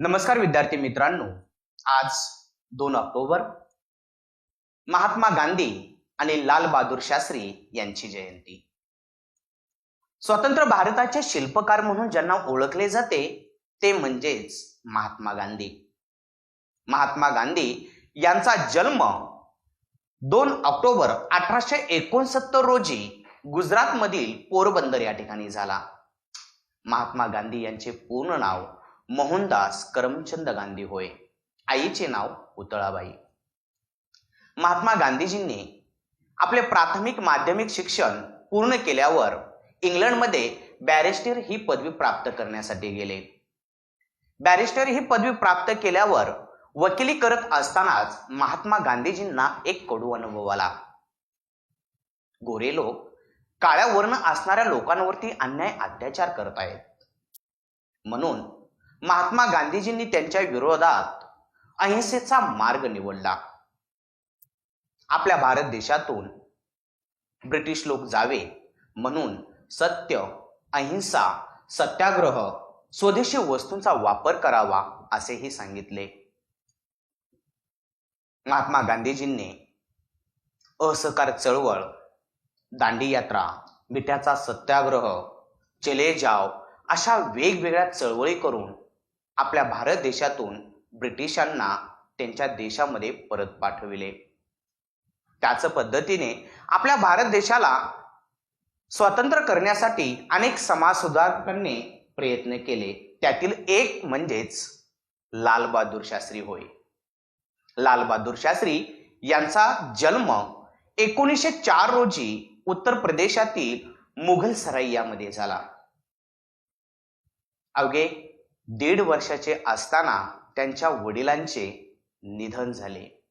नमस्कार विद्यार्थी मित्रांनो. आज दोन ऑक्टोबर. महात्मा गांधी आणि लाल बहादूर शास्त्री यांची जयंती. स्वतंत्र भारताचे शिल्पकार म्हणून ज्यांना ओळखले जाते ते म्हणजेच महात्मा गांधी. महात्मा गांधी यांचा जन्म दोन ऑक्टोबर अठराशे एकोणसत्तर रोजी गुजरातमधील पोरबंदर या ठिकाणी झाला. महात्मा गांधी यांचे पूर्ण नाव मोहनदास करमचंद गांधी होय. आईचे नाव पुतळाबाई. महात्मा गांधीजींनी आपले प्राथमिक माध्यमिक शिक्षण पूर्ण केल्यावर इंग्लंडमध्ये बॅरिस्टर ही पदवी प्राप्त करण्यासाठी गेले. बॅरिस्टर ही पदवी प्राप्त केल्यावर वकिली करत असतानाच महात्मा गांधीजींना एक कडू अनुभव आला. गोरे लोक काळ्या वर्ण असणाऱ्या लोकांवरती अन्याय अत्याचार करत आहेत म्हणून महात्मा गांधीजींनी त्यांच्या विरोधात अहिंसेचा मार्ग निवडला. आपल्या भारत देशातून ब्रिटिश लोक जावे म्हणून सत्य अहिंसा सत्याग्रह स्वदेशी वस्तूंचा वापर करावा असेही सांगितले. महात्मा गांधीजींनी असहकार चळवळ दांडी यात्रा मिठ्याचा सत्याग्रह चले जाव अशा वेगवेगळ्या चळवळी करून आपल्या भारत देशातून ब्रिटिशांना त्यांच्या देशामध्ये परत पाठविले. त्याच पद्धतीने आपल्या भारत देशाला स्वतंत्र करण्यासाठी अनेक समाज सुधारकांनी प्रयत्न केले. त्यातील एक म्हणजेच लालबहादूर शास्त्री होय. लालबहादूर शास्त्री यांचा जन्म एकोणीसशे चार रोजी उत्तर प्रदेशातील मुघल सराई यामध्ये झाला. अवघे दीड वर्षाचे असताना त्यांच्या वडिलांचे निधन झाले.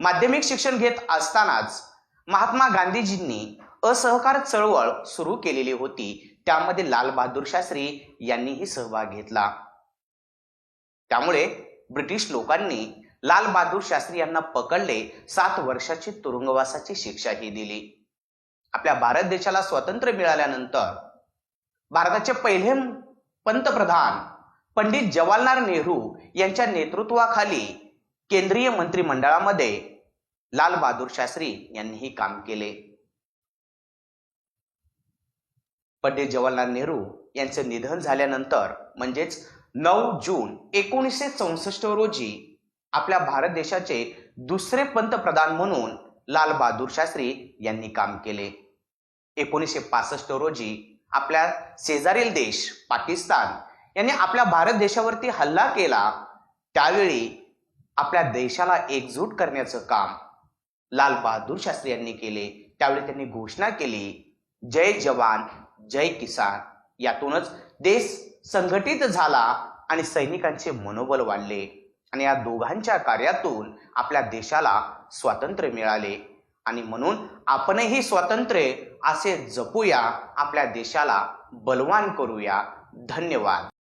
माध्यमिक शिक्षण घेत असतानाच महात्मा गांधीजींनी असहकार चळवळ सुरू केलेली होती. त्यामध्ये लालबहादूर शास्त्री यांनीही सहभाग घेतला. त्यामुळे ब्रिटिश लोकांनी लालबहादूर शास्त्री यांना पकडले सात वर्षाची तुरुंगवासाची शिक्षाही दिली. आपल्या भारत देशाला स्वातंत्र्य मिळाल्यानंतर भारताचे पहिले पंतप्रधान पंडित जवाहरलाल नेहरू यांच्या नेतृत्वाखाली केंद्रीय मंत्रिमंडळामध्ये लाल बहादूर शास्त्री यांनीही काम केले. पंडित जवाहरलाल नेहरू यांचे निधन झाल्यानंतर म्हणजेच नऊ जून एकोणीसशे चौसष्ट रोजी आपल्या भारत देशाचे दुसरे पंतप्रधान म्हणून लाल बहादूर शास्त्री यांनी काम केले. एकोणीसशे पासष्ट रोजी आपल्या शेजारील देश पाकिस्तान यांनी आपल्या भारत देशावरती हल्ला केला त्यावेळी आपल्या देशाला एकजूट करण्याचं काम लाल बहादूर शास्त्री यांनी केले. त्यावेळी त्यांनी घोषणा केली जय जवान जय किसान. यातूनच देश संघटित झाला आणि सैनिकांचे मनोबल वाढले. आणि या दोघांच्या कार्यातून आपल्या देशाला स्वातंत्र्य मिळाले. आणि म्हणून आपणही स्वातंत्र्य असे जपूया आपल्या देशाला बलवान करूया. धन्यवाद.